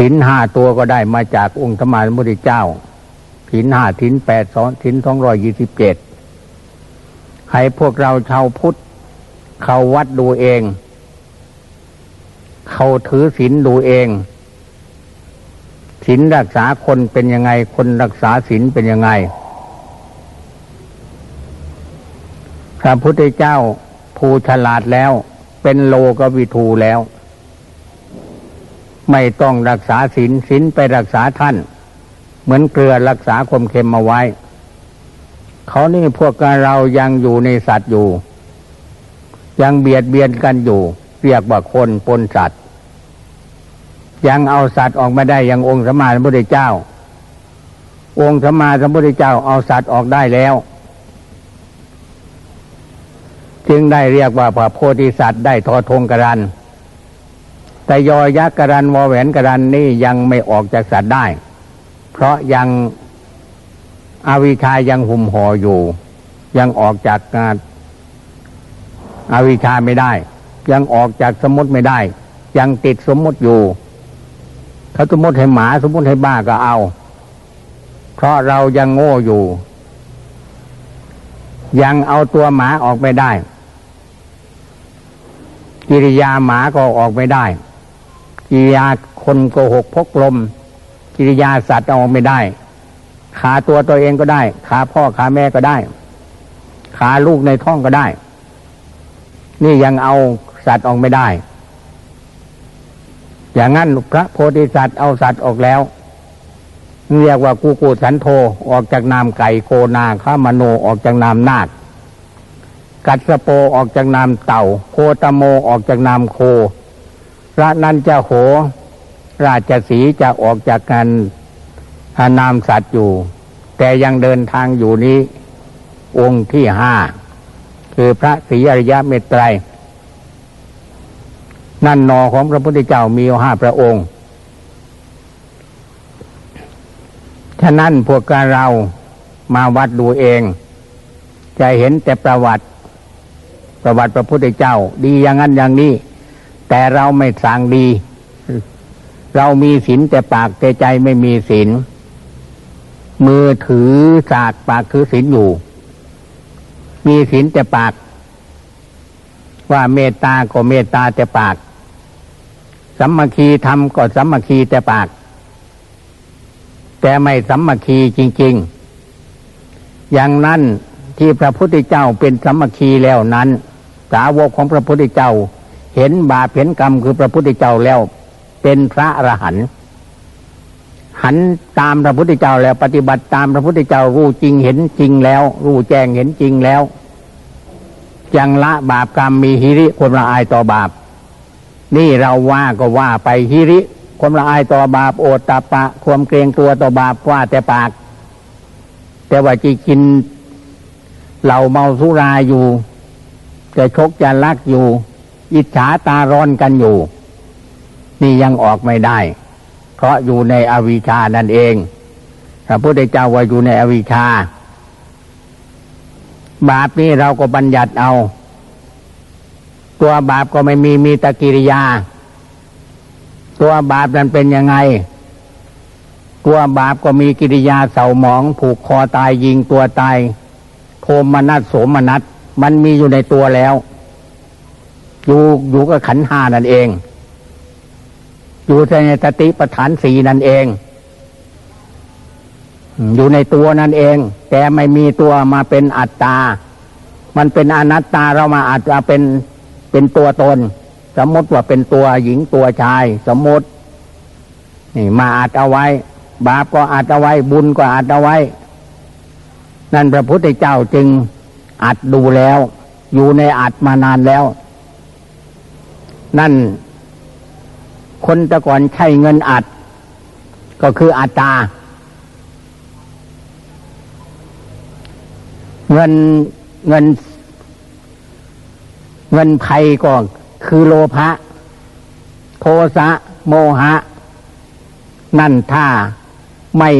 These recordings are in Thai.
ศีลห้าตัวก็ได้มาจากองค์ธรรมามุติเจ้าศีลห้าศีลแปดสองศีลสองร้อยยี่สิบเจ็ดให้พวกเราชาวพุทธ เขาวัดดูเอง เขาถือศีลดูเองศีลรักษาคนเป็นยังไง คนรักษาศีลเป็นยังไงพระพุทธเจ้าผู้ฉลาดแล้ว เป็นโลกวิทูแล้ว ไม่ต้องรักษาศีลศีลไปรักษาท่าน เหมือนเกลือรักษาความเค็มมาไว้ เขานี่พวกเรายังอยู่ในสัตว์อยู่ ยังเบียดเบียนกันอยู่ เรียกว่าคนปนสัตว์ ยังเอาสัตว์ออกมาได้ยังองค์สมมาสัมพุทธเจ้า องค์สมมาสัมพุทธเจ้าเอาสัตว์ออกได้แล้ว จึงได้เรียกว่าพระโพธิสัตว์ได้ทอทงกรัน แต่ยอยักษ์กรันวอแหวนกรันนี่ยังไม่ออกจากสัตว์ได้ เพราะยังอวิชายังหุ่มห่ออยู่ ยังออกจากงานอวิชชาไม่ได้ ยังออกจากสมมติไม่ได้ ยังติดสมมติอยู่เขาสมมติให้หมาสมมติให้บ้าก็เอา เพราะเรายังโง่อยู่ ยังเอาตัวหมาออกไม่ได้ กิริยาหมาก็ออกไม่ได้ กิริยาคนโกหกพกลม กิริยาสัตว์เอาไม่ได้ ขาตัวตัวเองก็ได้ ขาพ่อขาแม่ก็ได้ ขาลูกในท้องก็ได้ นี่ยังเอาสัตว์ออกไม่ได้ อย่างนั้นพระโพธิสัตว์เอาสัตว์ออกแล้วเรียกว่ากูกูสันโธออกจากนามไก่โกนาข้ามโนออกจากนามนาคกัสโปออกจากนามเต่า โคตโมออกจากนามโค พระนั่นจะโห ราชสีจะออกจากการนามสัตว์อยู่ แต่ยังเดินทางอยู่นี้ องค์ที่ห้า คือพระศรีอริยเมตไตร นั่นนอของพระพุทธเจ้ามีห้าพระองค์ ฉะนั้นพวกกาเรามาวัดดูเอง จะเห็นแต่ประวัติ ประวัติพระพุทธเจ้า ดีอย่างนั้นอย่างนี้ แต่เราไม่สั่งดี เรามีศีลแต่ปากแต่ใจไม่มีศีลมือถือศาสตร์ปากคือศีลอยู่ มีศีลแต่ปาก ว่าเมตตาก็เมตตาแต่ปากสัมมาคีทำก็สัมมาคีแต่ปาก แต่ไม่สัมมาคีจริง ๆ อย่างนั้นที่พระพุทธเจ้าเป็นสัมมาคีแล้วนั้น สาวกของพระพุทธเจ้า เห็นบาปเห็นกรรมคือพระพุทธเจ้าแล้ว เป็นพระอรหันต์หันตามพระพุทธเจ้าแล้ว ปฏิบัติตามพระพุทธเจ้ารู้จริงเห็นจริงแล้ว รู้แจ้งเห็นจริงแล้วยังละบาปกรรมมีฮิริความละอายต่อบาป นี่เราว่าก็ว่าไปฮิริความละอายต่อบาปโอตตาปะ ความเกรงตัวต่อบาปว่าแต่ปาก แต่ว่าจีกินเหล่าเมาสุราอยู่จะชกจะลักอยู่ อิจฉาตาร้อนกันอยู่ นี่ยังออกไม่ได้ เพราะอยู่ในอวิชานั่นเองพระพุทธเจ้าว่าอยู่ในอวิชา บาปนี้เราก็บัญญัติเอา ตัวบาปก็ไม่มีมีตะกิริยา ตัวบาปนั้นเป็นยังไง ตัวบาปก็มีกิริยาเศร้าหมอง ผูกคอตายยิงตัวตายโทมนัสโสมนัสมันมีอยู่ในตัวแล้ว อยู่อยู่กับขันหานั่นเอง อยู่ในสติปัฏฐานสีนั่นเอง อยู่ในตัวนั่นเอง แต่ไม่มีตัวมาเป็นอัตตา มันเป็นอนัตตาเรามาอาจจะเป็นเป็นตัวตน สมมติว่าเป็นตัวหญิงตัวชาย สมมตินี่มาอาจเอาไว้ บาปก็อาจเอาไว้ บุญก็อาจเอาไว้ นั่นพระพุทธเจ้าจึงอัดดูแล้ว อยู่ในอัดมานานแล้ว นั่น คนต่ก่อนใช้เงินอัด ก็คืออัตตาเงินเงิน เงินภัยก็คือโลภะโทสะโมหะ นั่นถ้าไม่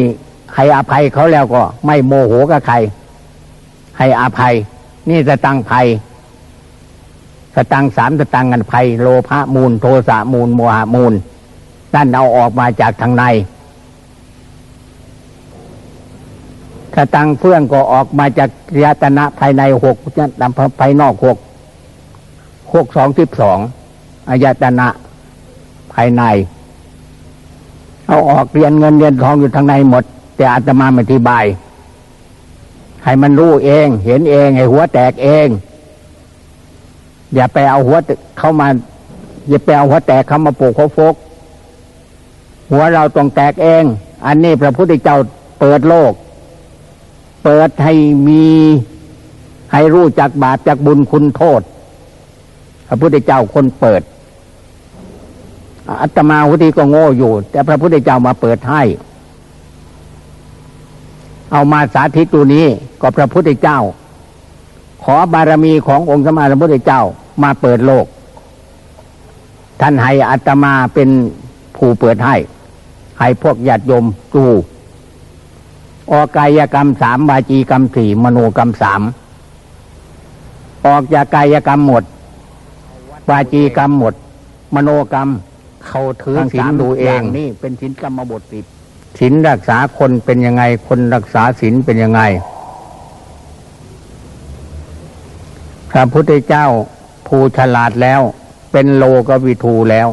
ให้อภัยเขาแล้วก็ ไม่โมโหกับใคร ให้อภัย นี่สตังภัย ตังสามสตังกันภัยโลภะมูล โทสะมูลโมหะมูลนั่นเอาออกมาจากทางในถ้าตังเฟื่องก็ออกมาจากยตนะภายในหกภายนอกหกหกสองสิบสองอายตนะภายใน เอาออกเรียนเงินเรียนทองอยู่ทางในหมด แต่อาตมาไม่อธิบาย ให้มันรู้เอง เห็นเอง ให้หัวแตกเอง อย่าไปเอาหัวเข้ามา อย่าไปเอาหัวแตกเข้ามาปลูกเขาฟก หัวเราต้องแตกเอง อันนี้พระพุทธเจ้าเปิดโลก เปิดให้มีให้รู้จักบาปจากบุญคุณโทษ พระพุทธเจ้าคนเปิดอัตมาหุติก็โง่อยู่ แต่พระพุทธเจ้ามาเปิดให้ เอามาสาธิตตัวนี้ก็พระพุทธเจ้า ขอบารมีขององค์สมมาสัมพุทธเจ้ามาเปิดโลก ท่านให้อัตมาเป็นผู้เปิดให้ ให้พวกญาติโยมดูออกกายกรรมสามวาจีกรรมสี่มโนกรรมสามออกจากกายกรรมหมดวาจีกรรมหมด มโนกรรม เขาถือศีลดูเองนี่เป็นศีลกรรมบทสิบศีลรักษาคนเป็นยังไง คนรักษาศีลเป็นยังไง พระพุทธเจ้าผู้ฉลาดแล้ว เป็นโลกวิทูแล้ว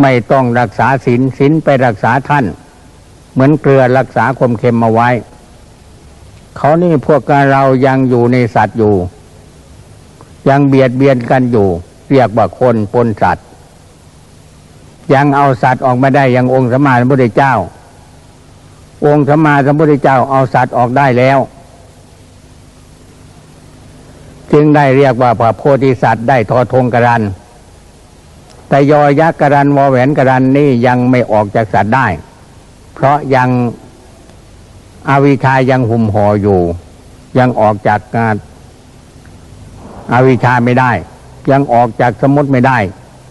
ไม่ต้องรักษาศีลศีลไปรักษาท่าน เหมือนเกลือรักษาความเค็มมาไว้ เขานี่พวกเรายังอยู่ในสัตว์อยู่ ยังเบียดเบียนกันอยู่ เรียกว่าคนปนสัตว์ ยังเอาสัตว์ออกมาได้ยังองค์สมมาสัมพุทธเจ้า องค์สมมาสัมพุทธเจ้าเอาสัตว์ออกได้แล้ว จึงได้เรียกว่าพระโพธิสัตว์ได้ทอทงกรัน แต่ยอยักษ์กรันวอแหวนกรันนี่ยังไม่ออกจากสัตว์ได้ เพราะยังอวิชายังหุ่มห่ออยู่ ยังออกจากงานอวิชชาไม่ได้ ยังออกจากสมมติไม่ได้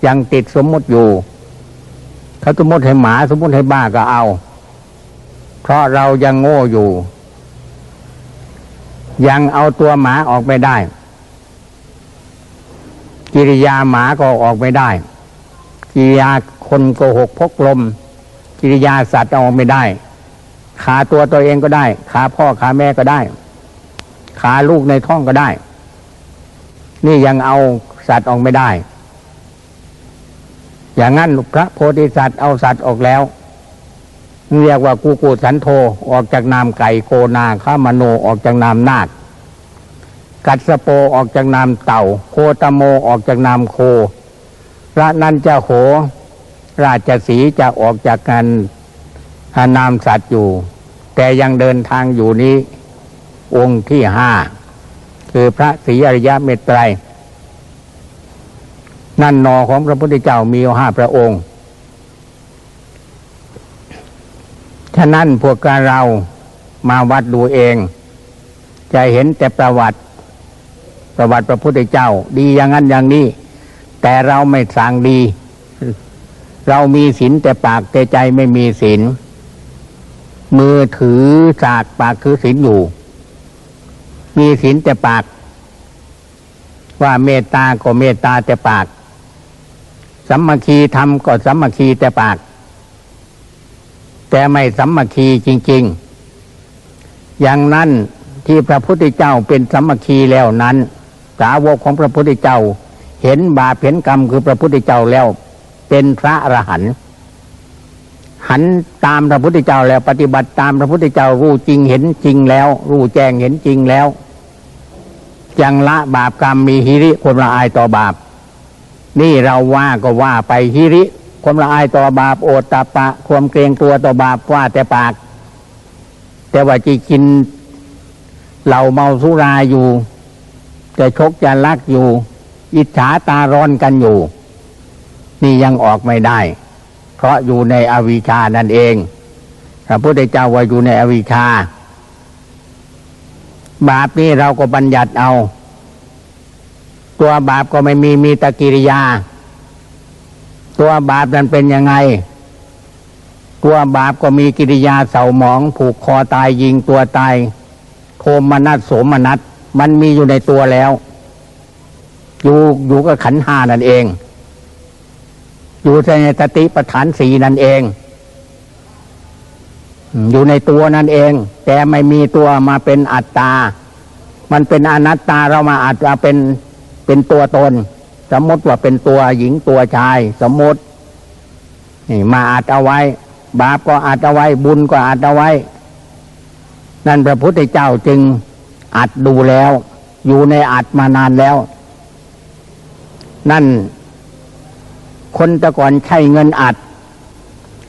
ยังติดสมมติอยู่ เขาสมมติให้หมาสมมติให้บ้าก็เอา เพราะเรายังโง่อยู่ ยังเอาตัวหมาออกไม่ได้ กิริยาหมาก็ออกไม่ได้ กิริยาคนโกหกพกลม กิริยาสัตว์อออกไม่ได้ ขาตัวตัวเองก็ได้ ขาพ่อขาแม่ก็ได้ ขาลูกในท้องก็ได้ นี่ยังเอาสัตว์ออกไม่ได้ อย่างนั้นพระโพธิสัตว์เอาสัตว์ออกแล้วเรียกว่ากูกูสันโธออกจากนามไก่โกนาข้ามโนออกจากนามนาค กัสสโปออกจากนามเต่า โคตโมออกจากนามโคพระนันจะโห ราชสีจะออกจากการนามสัตว์อยู่ แต่ยังเดินทางอยู่นี้ องค์ที่ห้าคือพระศรีอริยะเมตไตร นั่นนอของพระพุทธเจ้ามีห้าพระองค์ ฉะนั้นพวกเรามาวัดดูเอง จะเห็นแต่ประวัติ ประวัติพระพุทธเจ้า ดีอย่างนั้นอย่างนี้ แต่เราไม่สั่งดี เรามีศีลแต่ปากแต่ใจไม่มีศีลมือถือสากปากคือศีลอยู่ มีศีลแต่ปาก ว่าเมตตาก็เมตตาแต่ปากสัมมาคีทำก็สัมมาคีแต่ปาก แต่ไม่สัมมาคีจริง ๆ อย่างนั้นที่พระพุทธเจ้าเป็นสัมมาคีแล้วนั้น สาวกของพระพุทธเจ้า เห็นบาปเห็นกรรมคือพระพุทธเจ้าแล้ว เป็นพระอรหันต์หันตามพระพุทธเจ้าแล้ว ปฏิบัติตามพระพุทธเจ้ารู้จริงเห็นจริงแล้ว รู้แจ้งเห็นจริงแล้วยังละบาปกรรมมีฮิริความละอายต่อบาป นี่เราว่าก็ว่าไปฮิริความละอายต่อบาปโอตตาปะ ความเกรงตัวต่อบาปว่าแต่ปาก แต่ว่าจีกินเหล่าเมาสุราอยู่ แต่ชกจะลักอยู่ อิจฉาตาร้อนกันอยู่ นี่ยังออกไม่ได้ เพราะอยู่ในอวิชชานั่นเองพระพุทธเจ้าว่าอยู่ในอวิชชา บาปนี่เราก็บัญญัติเอา ตัวบาปก็ไม่มีมีตะกิริยา ตัวบาปนั้นเป็นยังไง ตัวบาปก็มีกิริยาเสาหมอง ผูกคอตายยิงตัวตายโทมนัสโสมนัส มันมีอยู่ในตัวแล้ว อยู่อยู่กับขันหานั่นเอง อยู่ในสติปัฏฐานสีนั่นเอง อยู่ในตัวนั่นเอง แต่ไม่มีตัวมาเป็นอัตตา มันเป็นอนัตตาเรามาอาจจะเป็นเป็นตัวตน สมมติว่าเป็นตัวหญิงตัวชาย สมมตินี่มาอัดเอาไว้ บาปก็อัดเอาไว้ บุญก็อัดเอาไว้ นั่นพระพุทธเจ้าจึง อัดดูแล้ว อยู่ในอัดมานานแล้ว นั่น คนแต่ก่อนใช้เงินอัด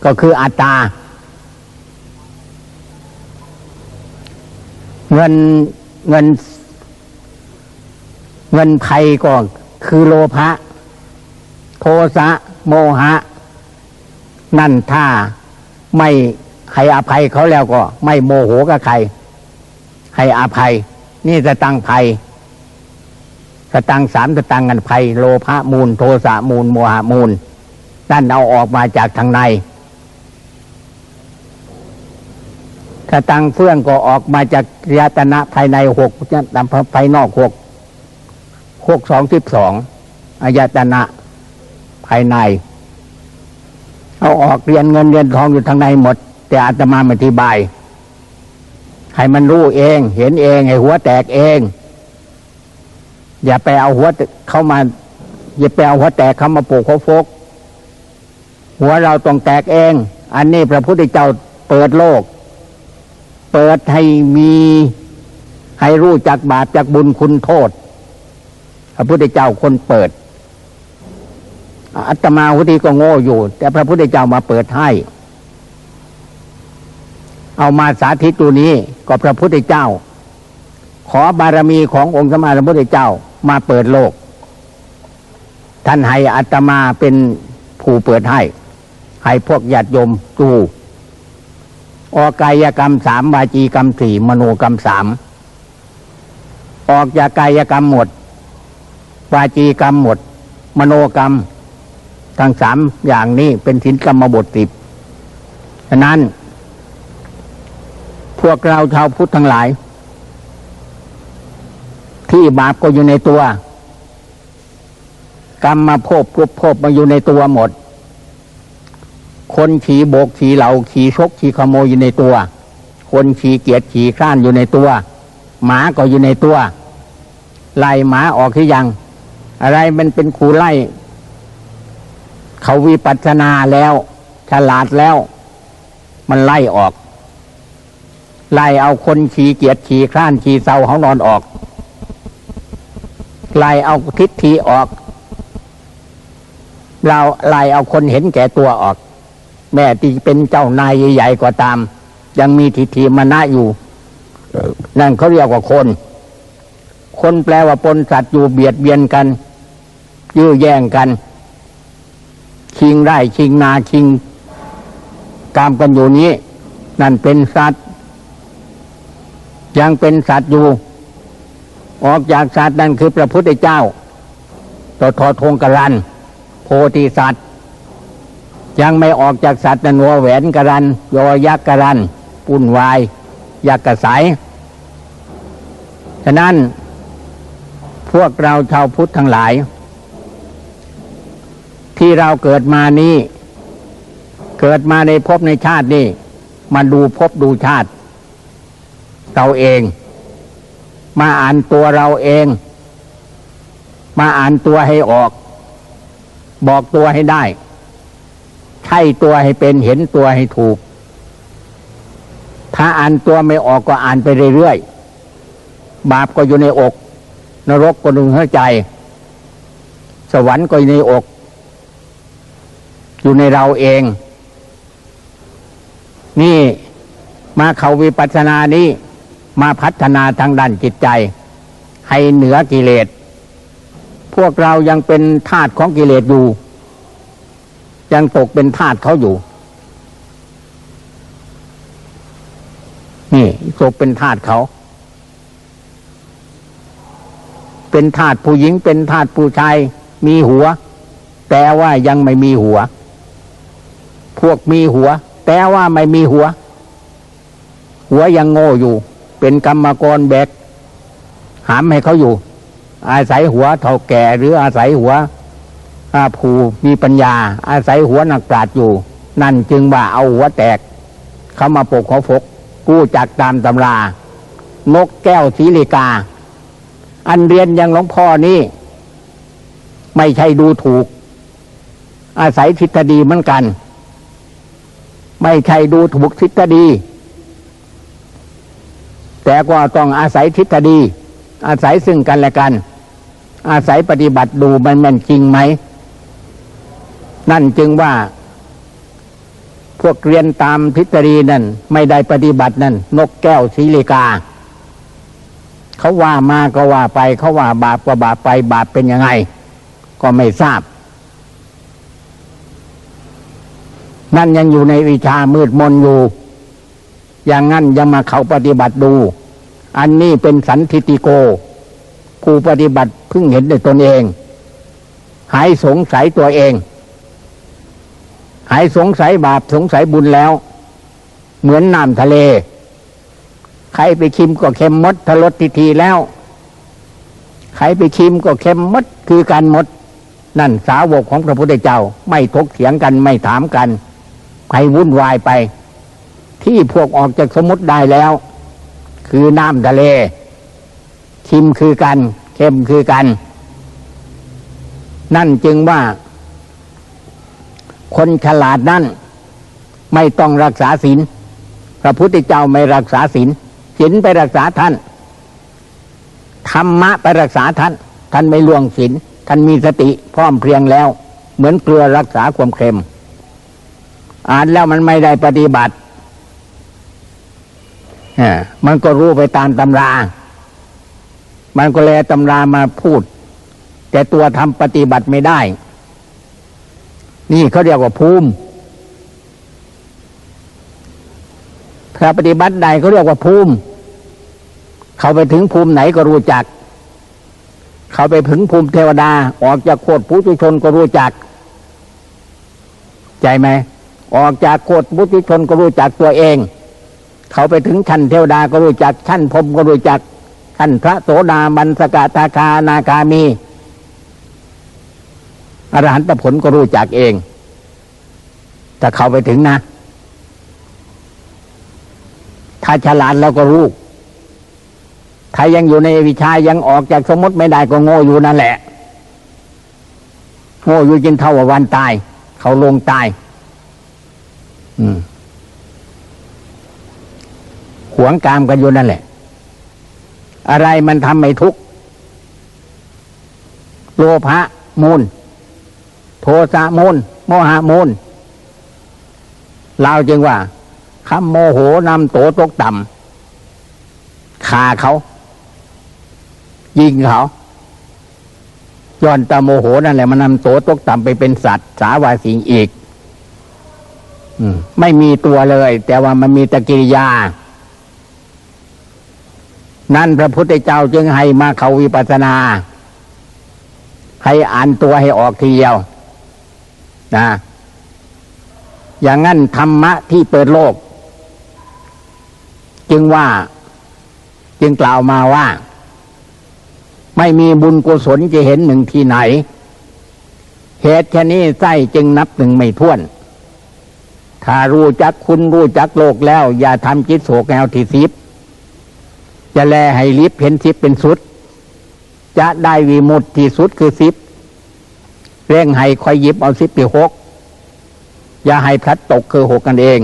ก็คืออัตตาเงินเงิน เงินภัยก็คือโลภะโทสะโมหะ นั่นถ้าไม่ให้อภัยเขาแล้วก็ ไม่โมโหกับใคร ให้อภัย นี่จะตั้งภัยสตังสามสตังกันภัย โลภะมูล โทสะมูลโมหะมูลนั่นเอาออกมาจากทางในสตังเฟื่องก็ออกมาจากยตนะภายในหกภายนอกหกหกสองสิบสองอายตนะภายใน เอาออกเรียนเงินเรียนทองอยู่ทางในหมด แต่อาตมาไม่อธิบาย ให้มันรู้เอง เห็นเองให้หัวแตกเอง อย่าไปเอาหัวเข้ามา อย่าไปเอาหัวแตกเข้ามาปลูกเขาฟก หัวเราต้องแตกเอง อันนี้พระพุทธเจ้าเปิดโลก เปิดให้มีให้รู้จักบาปจักบุญคุณโทษ พระพุทธเจ้าคนเปิดอัตมาหุทีก็โง่อยู่ แต่พระพุทธเจ้ามาเปิดให้ เอามาสาธิตตัวนี้ก็พระพุทธเจ้า ขอบารมีขององค์สมมาสัมพุทธเจ้ามาเปิดโลก ท่านให้อัตมาเป็นผู้เปิดให้ให้พวกญาติโยมดูออกกายกรรมสามวาจีกรรมสี่มโนกรรมสามออกจากกายกรรมหมดวาจีกรรมหมด มโนกรรม ทั้งสามอย่างนี้เป็นสินกรรมบทสิบฉะนั้น พวกเราชาวพุทธทั้งหลาย ที่บาปก็อยู่ในตัว กรรมมาพบรูปพบมาอยู่ในตัวหมด คนขี่โบกขี่เหล่าขี่ชกขี่ขโมยอยู่ในตัว คนขี่เกียจขี่ข้านอยู่ในตัว หมาก็อยู่ในตัว ไล่หมาออกที่ยัง อะไรมันเป็นขูไล่ เขาวิปัสสนาแล้ว ฉลาดแล้ว มันไล่ออก ไล่เอาคนขี่เกียจขี่ข้านขี่เศร้าเขานอนออกไล่เอาทิฏฐิออก เราไล่เอาคนเห็นแก่ตัวออก แม่ที่เป็นเจ้านายใหญ่ๆก็ตาม ยังมีทิฏฐิมานะอยู่ นั่นเขาเรียกว่าคน คนแปลว่าปนสัตว์อยู่เบียดเบียนกัน ยื้อแย่งกัน ชิงได้ชิงนาชิงกามกันอยู่นี้ นั่นเป็นสัตว์ ยังเป็นสัตว์อยู่ ออกจากสัตว์นั่นคือพระพุทธเจ้าตทอทงกรัน โพธิสัตว์ ยังไม่ออกจากสัตว์นันวัวแหวนกรันยอยักษ์กรัน ปุ่นวาย ยักษ์กระสายฉะนั้น พวกเราชาวพุทธทั้งหลาย ที่เราเกิดมานี้ เกิดมาในภพในชาตินี้มาดูภพดูชาติ เราเอง มาอ่านตัวเราเอง มาอ่านตัวให้ออก บอกตัวให้ได้ ใช่ตัวให้เป็นเห็นตัวให้ถูก ถ้าอ่านตัวไม่ออกก็อ่านไปเรื่อยๆบาปก็อยู่ในอก นรกก็อยู่ในหัวใจ สวรรค์ก็อยู่ในอก อยู่ในเราเอง นี่มาเขาวิปัสสนานี้ มาพัฒนาทางด้านจิตใจ ให้เหนือกิเลส พวกเรายังเป็นทาสของกิเลสอยู่ ยังตกเป็นทาสเขาอยู่ นี่ตกเป็นทาสเขา เป็นทาสผู้หญิงเป็นทาสผู้ชายมีหัว แต่ว่ายังไม่มีหัว พวกมีหัว แต่ว่าไม่มีหัว หัวยังโง่อยู่ เป็นกรรมกรแบกหามให้เขาอยู่ อาศัยหัวเท่าแก่ หรืออาศัยหัวอาผู้มีปัญญา อาศัยหัวนักปราชญ์อยู่ นั่นจึงว่าเอาหัวแตก เขามาปกเขาฟกกู้จากตามตำรา นกแก้วสีลิกา อันเรียนอย่างหลวงพ่อนี่ไม่ใช่ดูถูก อาศัยทฤษฎีเหมือนกัน ไม่ใช่ดูถูกทฤษฎี แต่ก็ต้องอาศัยทฤษฎีอาศัยซึ่งกันและกัน อาศัยปฏิบัติดูมันแม่นจริงไหม นั่นจึงว่า พวกเรียนตามทฤษฎีนั่น ไม่ได้ปฏิบัตินั่น นกแก้วสีเลกา เขาว่ามาก็ว่าไป เขาว่าบาปก็บาปไปบาปเป็นยังไง ก็ไม่ทราบ นั่นยังอยู่ในวิชามืดมนอยู่อย่างนั้นยังมาเขาปฏิบัติดู อันนี้เป็นสันทิติโก ผู้ปฏิบัติเพิ่งเห็นในตนเอง หายสงสัยตัวเอง หายสงสัยบาปสงสัยบุญแล้ว เหมือนน้ำทะเล ใครไปชิมก็เค็มมดทะลดทีทีแล้ว ใครไปชิมก็เค็มมดคือการหมด นั่นสาวกของพระพุทธเจ้า ไม่ทกเถียงกันไม่ถามกันให้วุ่นวายไป ที่พวกออกจากสมมติได้แล้ว คือน้ำทะเล ชิมคือกัน เค็มคือกัน นั่นจึงว่า คนฉลาดนั่นไม่ต้องรักษาศีลพระพุทธเจ้าไม่รักษาศีลศีลไปรักษาท่านธรรมะไปรักษาท่าน ท่านไม่ล่วงศีลท่านมีสติพร้อมเพรียงแล้ว เหมือนเกลือรักษาความเค็ม อ่านแล้วมันไม่ได้ปฏิบัติ มันก็รู้ไปตามตำรา มันก็เลยตำรามาพูด แต่ตัวทำปฏิบัติไม่ได้ นี่เขาเรียกว่าภูมิถ้าปฏิบัติใดเขาเรียกว่าภูมิ เขาไปถึงภูมิไหนก็รู้จัก เขาไปถึงภูมิเทวดา ออกจากโคตรปุถุชนก็รู้จัก ใจไหม ออกจากโคตรปุถุชนก็รู้จักตัวเอง เขาไปถึงชั้นเทวดาก็รู้จักชั้นพรมก็รู้จักชั้นพระโสดาบันสกทาคานาคามีอรหันตผลก็รู้จักเองถ้าเขาไปถึงนะ ถ้าฉลาดเราก็รู้ถ้ายังอยู่ในวิชายังออกจากสมมติไม่ได้ก็โง่อยู่นั่นแหละโง่อยู่จนเท่าวันตาย เขาลงตาย อืม วงกามกันอยู่นั่นแหละ อะไรมันทำไม่ทุกข์โลภะมูล โทสะมูล โมหะมูล เราจึงว่าคำโมโหนำโตตกต่ำฆ่าเขา ยิงเขาย้อนตาโมโหนั่นแหละมันนำโตตกต่ำไปเป็นสัตว์ สาวาสิงอีกไม่มีตัวเลย แต่ว่ามันมีตะกิริยา นั่นพระพุทธเจ้าจึงให้มาเขาวิปัสนา ให้อ่านตัวให้ออกทีเดียวนะอย่างนั้นธรรมะที่เปิดโลก จึงว่าจึงกล่าวมาว่า ไม่มีบุญกุศลจะเห็นหนึ่งที่ไหน เหตุแค่นี้ไส้จึงนับหนึ่งไม่ท้วน ถ้ารู้จักคุณรู้จักโลกแล้ว อย่าทำจิตโศกแนวที่สิบ จะแลให้ลิบเห็นสิบเป็นสุด จะได้วีมุตที่สุดคือสิบเร่งให้คอยยิบเอาสิบที่หกอย่าให้พลัดตกคือหกกันเอง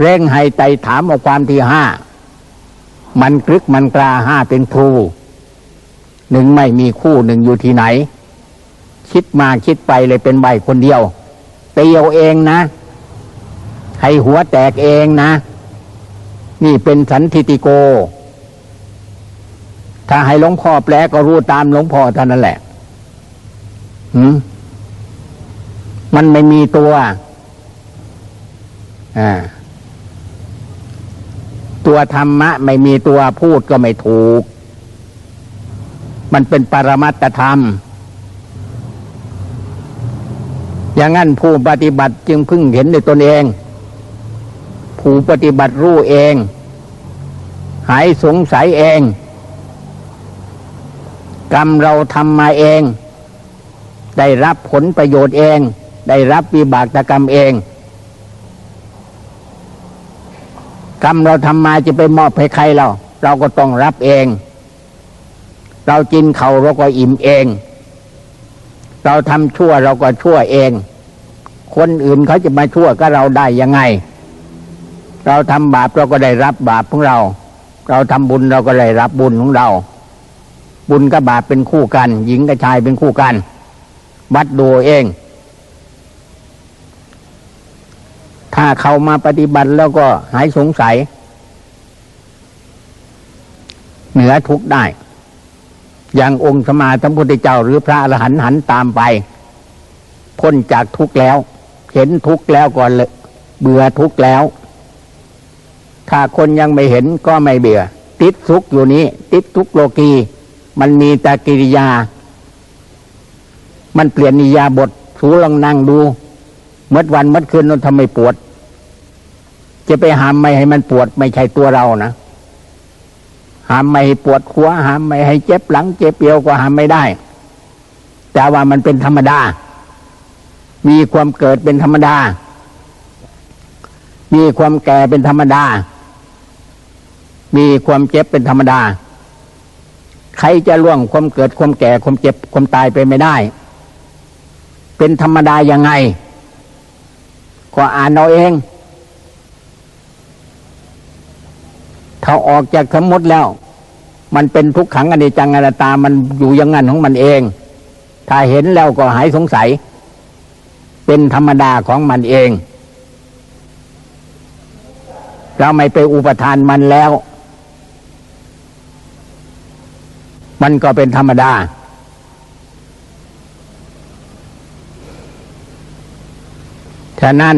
เร่งให้ไต่ถามเอาความที่ห้ามันกรึกมันกลาห้าเป็นครูหนึ่งไม่มีคู่หนึ่งอยู่ที่ไหน คิดมาคิดไปเลยเป็นใบคนเดียวเตียวเองนะ ให้หัวแตกเองนะ นี่เป็นสันทิติโก ถ้าให้หลวงพ่อแปลก็รู้ตามหลวงพ่อเท่านั้นแหละหืมมันไม่มีตัวอ่าตัวธรรมะไม่มีตัวพูดก็ไม่ถูก มันเป็นปรมัตธรรม อย่างนั้นผู้ปฏิบัติจึงพึ่งเห็นในตนเอง ผู้ปฏิบัติรู้เอง หายสงสัยเอง กรรมเราทำมาเอง ได้รับผลประโยชน์เอง ได้รับวิบากตกรรมเอง กรรมเราทำมาจะไปมอบให้ใครเรา เราก็ต้องรับเอง เรากินเขาเราก็อิ่มเอง เราทำชั่วเราก็ชั่วเองคนอื่นเขาจะมาชั่วก็เราได้ยังไง เราทำบาปเราก็ได้รับบาปของเรา เราทำบุญเราก็ได้รับบุญของเรา บุญกับบาปเป็นคู่กัน หญิงกับชายเป็นคู่กัน วัดดูเอง ถ้าเขามาปฏิบัติแล้วก็หายสงสัย เหนือทุกได้ อย่างองค์สมมาสัมพุทธเจ้าหรือพระอรหันต์หันตามไปพ้นจากทุกข์แล้ว เห็นทุกข์แล้วก่อนเลยเบื่อทุกข์แล้ว ถ้าคนยังไม่เห็นก็ไม่เบื่อ ติดทุกข์อยู่นี้ ติดทุกข์โลกี มันมีแต่กิริยา มันเปลี่ยนนิยาบทสูลองนั่งดูเมื่อวันเมื่อคืนนนทำไมปวด จะไปหามไม่ให้มันปวดไม่ใช่ตัวเรานะหามไม่ให้ปวดหัวหามไม่ให้เจ็บหลัง เจ็บเปียวก็หามไม่ได้ แต่ว่ามันเป็นธรรมดา มีความเกิดเป็นธรรมดา มีความแก่เป็นธรรมดา มีความเจ็บเป็นธรรมดา ใครจะล่วงความเกิดความแก่ความเจ็บความตายไปไม่ได้ เป็นธรรมดายังไง ก็อ่านเอาเอง ถ้าออกจากสมมติแล้ว มันเป็นทุกขังอนิจจังอนัตตามันอยู่อยังงั้นของมันเอง ถ้าเห็นแล้วก็หายสงสัย เป็นธรรมดาของมันเองเราไม่ไปอุปทานมันแล้ว มันก็เป็นธรรมดา ฉะนั้น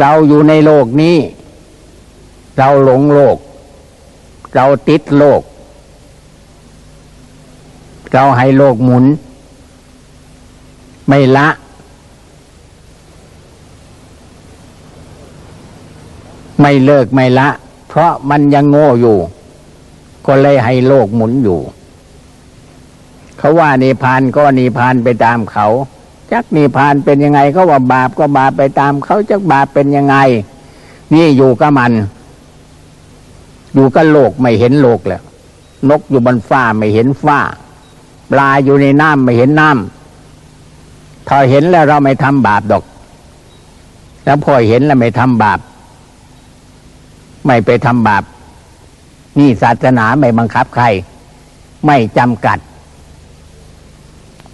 เราอยู่ในโลกนี้ เราหลงโลก เราติดโลก เราให้โลกหมุน ไม่ละ ไม่เลิกไม่ละ เพราะมันยังโง่อยู่ ก็เลยให้โลกหมุนอยู่ เขาว่านิพานก็นิพานไปตามเขา จักนิพานเป็นยังไงเขาว่าบาปก็บาปไปตามเขาจักบาปเป็นยังไง นี่อยู่กับมัน อยู่กับโลกไม่เห็นโลกแล้วนกอยู่บนฟ้าไม่เห็นฟ้า ปลาอยู่ในน้ำไม่เห็นน้ำถ้าเห็นแล้วเราไม่ทำบาปดอก แล้วพอเห็นแล้วไม่ทำบาป ไม่ไปทำบาป นี่ศาสนาไม่บังคับใคร ไม่จำกัด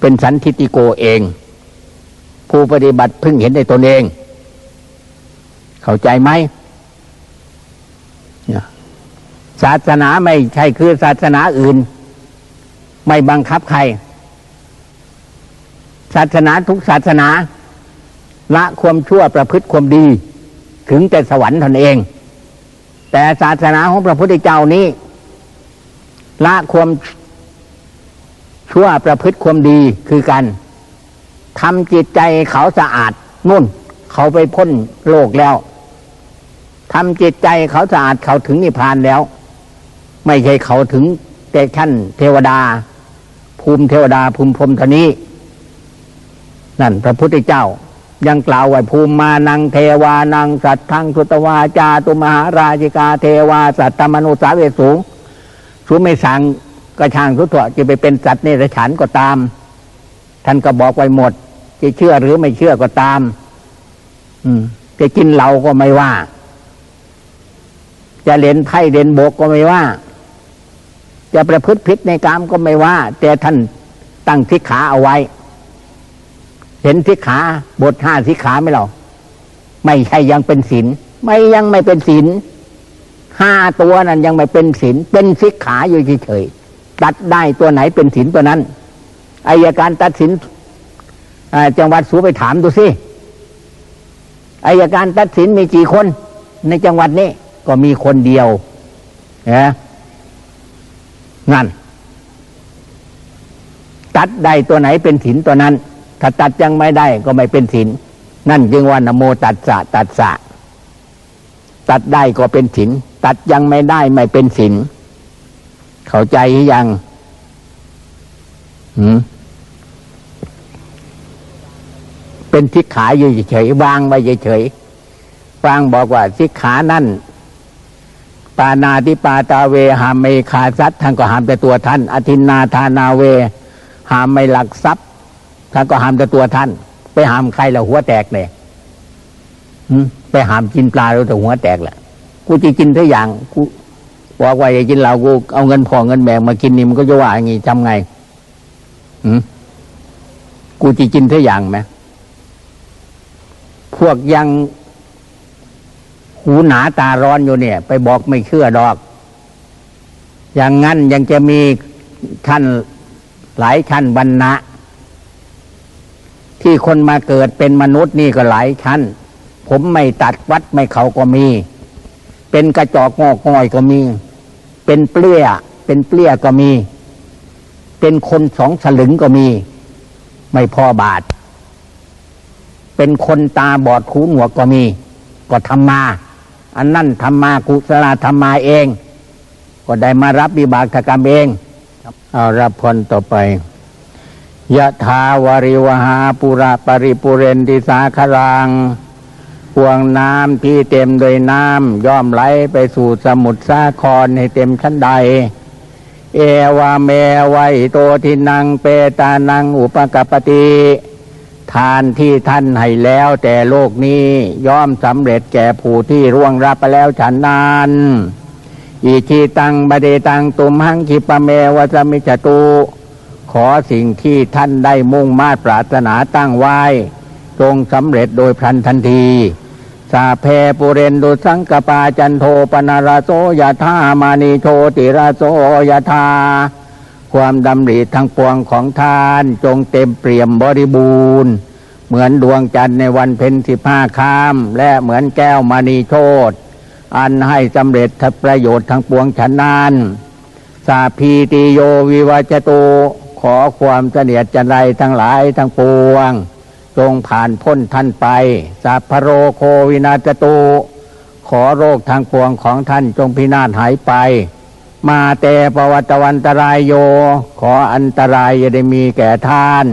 เป็นสันทิติโกเอง ผู้ปฏิบัติพึ่งเห็นในตนเอง เข้าใจไหมศาสนาไม่ใช่คือศาสนาอื่น ไม่บังคับใคร ศาสนาทุกศาสนา ละความชั่วประพฤติความดี ถึงแต่สวรรค์ตนเอง แต่ศาสนาของพระพุทธเจ้านี้ ละความชั่วประพฤติความดีคือกันทำจิตใจเขาสะอาดนุ่น เขาไปพ้นโลกแล้วทำจิตใจเขาสะอาดเขาถึงนิพพานแล้ว ไม่ใช่เขาถึงแต่ขั้นเทวดา ภูมิเทวดาภูมิพรหมเท่านี้ นั่นพระพุทธเจ้า ยังกล่าวไว้ภูมิมานังเทวานังสัตทังสุตวาจาตุมหาราชิกาเทวาสัตตมนุสาเวสูงสูไม่สั่งกระช่างทุกตัวจะไปเป็นสัตว์เนรฉันก็ตาม ท่านก็บอกไว้หมด จะเชื่อหรือไม่เชื่อก็ตาม อืมจะกินเหล้าก็ไม่ว่า จะเล่นไพ่เล่นโบกก็ไม่ว่า จะประพฤติผิดในกรรมก็ไม่ว่า แต่ท่านตั้งทิขาเอาไว้ เห็นทิขาบทห้าทิขาไหมเราไม่ใช่ยังเป็นศีลไม่ยังไม่เป็นศีลห้าตัวนั้นยังไม่เป็นศีลเป็นทิขาอยู่เฉยๆตัดได้ตัวไหนเป็นศีลตัวนั้นอายการตัดสินจังหวัดสูไปถามดูสิอายการตัดสินมีกี่คน ในจังหวัดนี้ก็มีคนเดียวนะนั่นตัดได้ตัวไหนเป็นศีลตัวนั้น ถ้าตัดยังไม่ได้ก็ไม่เป็นศีลนั่นจึงว่านโมตัดสะตัดสะ ตัดได้ก็เป็นศีลตัดยังไม่ได้ไม่เป็นศีลเข้าใจหรือยังหืมเป็นทิกขาอยู่เฉยๆวางไว้เฉยๆวางบอกว่าทิกขานั่นปานาติปาตาเวหามไม่ขาสัตว์ท่านก็หามแต่ตัวท่าน อธินนาทานาเว หามไม่หลักทรัพย์ ท่านก็หามแต่ตัวท่าน ไปหามใครละหัวแตกเลยไปหามกินปลาแล้วแต่หัวแตกแหละกูจะกินทุกอย่างกูบอกว่าอย่ากินเหล้ากูเอาเงินพอเงินแบ่งมากินนี่มันก็จะว่าอย่างงี้ทำไงหืมกูจะกินทุกอย่างไหมพวกยังหูหนาตาร้อนอยู่เนี่ย ไปบอกไม่เชื่อดอก อย่างงั้นยังจะมีท่านหลายชั้นบรรณะ ที่คนมาเกิดเป็นมนุษย์นี่ก็หลายชั้น ผมไม่ตัดวัดไม่เขาก็มี เป็นกระจอกงอกง่อยก็มี เป็นเปลี้ย เป็นเปลี้ยก็มี เป็นคนสองสลึงก็มี ไม่พอบาท เป็นคนตาบอดหูหนวกก็มี ก็ทำมา อันนั่นทำมากุศลธรรมมาเอง ก็ได้มารับบิบากกรรมเองเอารับพรต่อไป ยะถาวริวหาปุระปริปุเรนติสาครังห่วงน้ำที่เต็มโดยน้ำย่อมไหลไปสู่สมุทรสาครให้เต็มชั้นใด เอวาเมไวยโตทินังเปตานังอุปกปปติทานที่ท่านให้แล้วแต่โลกนี้ย่อมสำเร็จแก่ผู้ที่ร่วงรับไปแล้วฉันนานอิชิตังบเดตังตุมหังคิปะเมวะสมิจตุ ขอสิ่งที่ท่านได้มุ่งมาตรปรารถนาตั้งไว้ จงสำเร็จโดยพลันทันที สาเพปุเรนดุสังกปาจันโทปนารโสยธามานีโชติราโสยธาความดำริทั้งปวงของท่านจงเต็มเปี่ยมบริบูรณ์ เหมือนดวงจันทร์ในวันเพ็ญสิบห้าค่ำและเหมือนแก้วมณีโชตอันให้สำเร็จประโยชน์ทั้งปวงฉันนานสาพีติโยวิวัจตุ ขอความเสนียดจันไรทั้งหลายทั้งปวง จงผ่านพ้นท่านไปสัพพโรโควินาจตุ ขอโรคทางปวงของท่านจงพินาศหายไป มาแต่ปวัตวันตรายโย ขออันตรายอย่าได้มีแก่ท่าน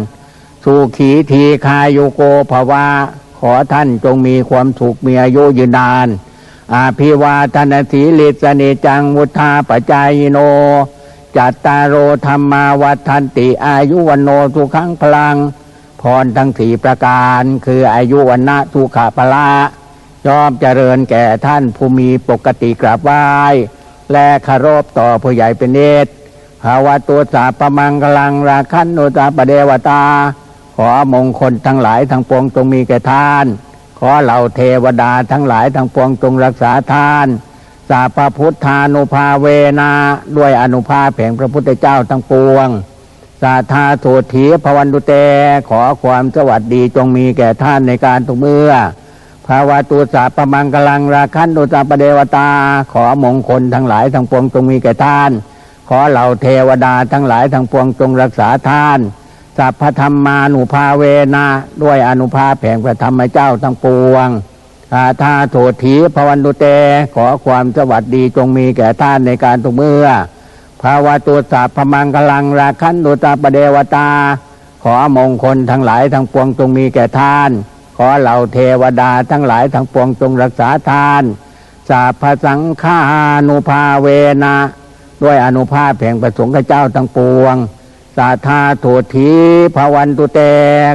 สุขีทีคายุโกภวะ ขอท่านจงมีความสุขมีอายุยืนนาน อาภิวาทนาสีลิสเนจังวุธาปจายโน จัตตารโอธรรมาวัฏันติอายุวันโนทุขังพลัง พรทั้งสี่ประการ คืออายุวันนะทุกขพละยอมเจริญแก่ท่านผู้มีปกติกราบไหว้และคารพต่อผู้ใหญ่เป็นเนตรภาวะตัวสาปมังกลังราคันโนตาปเดวตา ขอมงคลทั้งหลายทั้งปวงจงมีแก่ท่าน ขอเหล่าเทวดาทั้งหลายทั้งปวงจงรักษาท่าน สาพระพุทธานุภาเวนาด้วยอนุภาพแห่งพระพุทธเจ้าทั้งปวง สาธาโสถีพวันตุเตขอความสวัสดีจงมีแก่ท่านในการทุกเมื่อภาวะตุสาปมังกลังราคันตุสาปเดวตา ขอมงคลทั้งหลายทั้งปวงจงมีแก่ท่าน ขอเหล่าเทวดาทั้งหลายทั้งปวงจงรักษาท่านสัพพธรรมานุภาเวนะด้วยอนุภาพแห่งพระธรรมเจ้าทั้งปวง อาทาโถถีพวันตุเต ขอความสวัสดีจงมีแก่ท่านในการทุกเมื่อภาวะตุสัพพมังกลังราคันตุตาปเดวตา ขอมงคลทั้งหลายทั้งปวงจงมีแก่ท่าน ขอเหล่าเทวดาทั้งหลายทั้งปวงจงรักษาท่านสัพพสังฆานุภาเวนะ ด้วยอนุภาพแห่งประสงค์เจ้าทั้งปวง สาธาโถทีภวันตุเต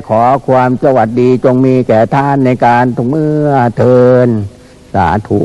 ขอความสวัสดีจงมีแก่ท่านในการทุกเมื่อเทิน สาธุ